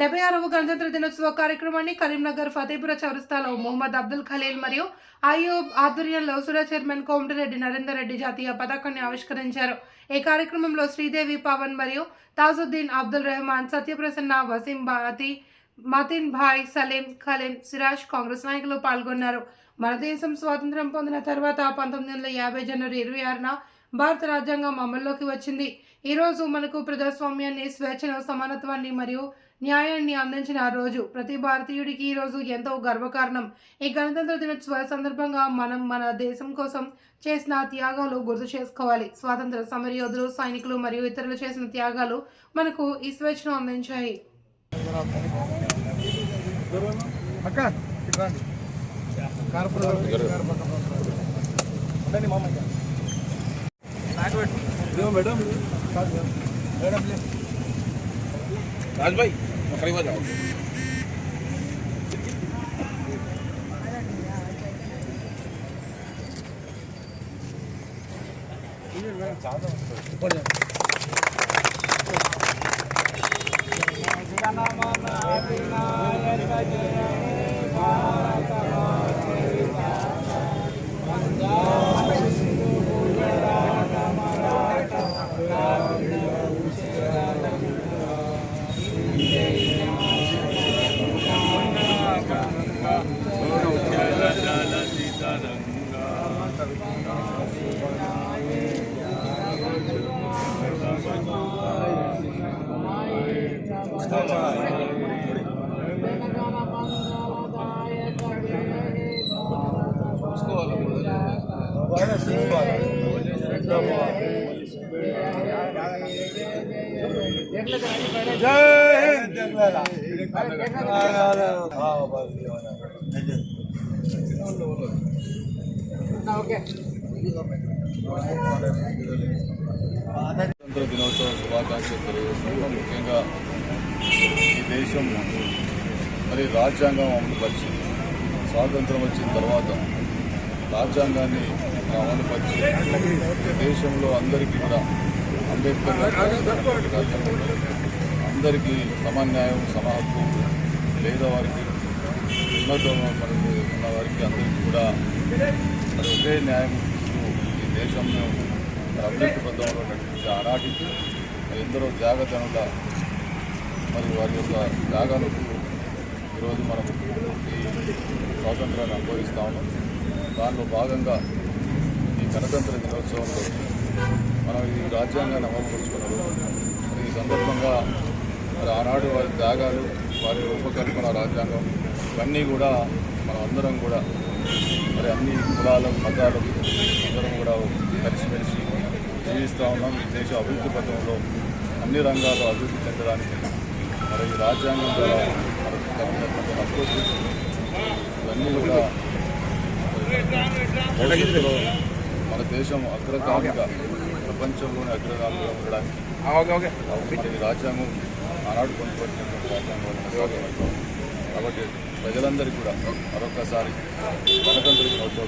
డెబ్బై ఆరవ గణతంత్ర దినోత్సవ కార్యక్రమాన్ని కరీంనగర్ ఫతేపుర చౌరస్తాలో మొహమ్మద్ అబ్దుల్ ఖలీల్ మరియు అయ్యూబ్ ఆధ్వర్యంలో సుడా చైర్మన్ కోమటిరెడ్డి నరేందర్ రెడ్డి జాతీయ పతాకాన్ని ఆవిష్కరించారు. ఈ కార్యక్రమంలో శ్రీదేవి పవన్ మరియు తాజుద్దీన్ అబ్దుల్ రెహమాన్ సత్యప్రసన్న వసీం బాతి మతిన్ భాయ్ సలీం ఖలీం సిరాజ్ కాంగ్రెస్ నాయకులు పాల్గొన్నారు. మన దేశం స్వాతంత్రం పొందిన తర్వాత పంతొమ్మిది వందల యాభై జనవరి ఇరవై ఆరున భారత రాజ్యాంగం అమల్లోకి వచ్చింది. ఈరోజు మనకు ప్రజాస్వామ్యాన్ని స్వేచ్ఛను సమానత్వాన్ని మరియు న్యాయాన్ని అందించిన రోజు. ప్రతి భారతీయుడికి ఈ రోజు ఎంతో గర్వకారణం. ఈ గణతంత్ర దినోత్సవ సందర్భంగా మనం మన దేశం కోసం చేసిన త్యాగాలు గుర్తు చేసుకోవాలి. స్వాతంత్ర సమరయోధులు సైనికులు మరియు ఇతరులు చేసిన త్యాగాలు మనకు ఈ స్వేచ్ఛను అందించాయి. అక్క देखो मैडम मैडम ले राज भाई बकरी में जाओ। ऊपर जाओ। Okay. దేశం మరి రాజ్యాంగం అమలుపరిచి స్వాతంత్రం వచ్చిన తర్వాత రాజ్యాంగాన్ని అమలుపరిచి దేశంలో అందరికీ కూడా అంబేద్కర్ అందరికీ సమన్యాయం సమహక్కు పేదవారికి ఉన్నతమైనటువంటి ఉన్న వారికి అందరికీ కూడా మరి ఒకే న్యాయం ఇస్తూ ఈ దేశంలో అభివృద్ధి పథంలో నడిపించే ఆనాటికి మరి ఎందరో త్యాగతనుల మరి వారి యొక్క త్యాగాలు ఈరోజు మనం ఈ స్వాతంత్రాన్ని అనుభవిస్తూ ఉన్నాం. దానిలో భాగంగా ఈ గణతంత్ర దినోత్సవంలో మనం ఈ రాజ్యాంగాన్ని అమలుపరుచుకున్నారు ఈ సందర్భంగా మరి ఆనాడు వారి త్యాగాలు వారి రూపకల్పన రాజ్యాంగం ఇవన్నీ కూడా మనం అందరం కూడా మరి అన్ని కులాలకు మతాలకు అందరం కూడా కలిసిమెలిసి జీవిస్తూ ఉన్నాం. ఈ దేశ అభివృద్ధి పథంలో అన్ని రంగాల్లో అభివృద్ధి చెందడానికి మరి ఈ రాజ్యాంగం ద్వారా ఇవన్నీ కూడా మన దేశం అగ్రగామిగా ప్రపంచంలోని అగ్రగామిగా ఉండడానికి రాజ్యాంగం ఆనాడు కొనుక్కొచ్చినటువంటి రాజ్యాంగం. కాబట్టి ప్రజలందరికీ కూడా మరొకసారి గణతంత్ర దినోత్సవ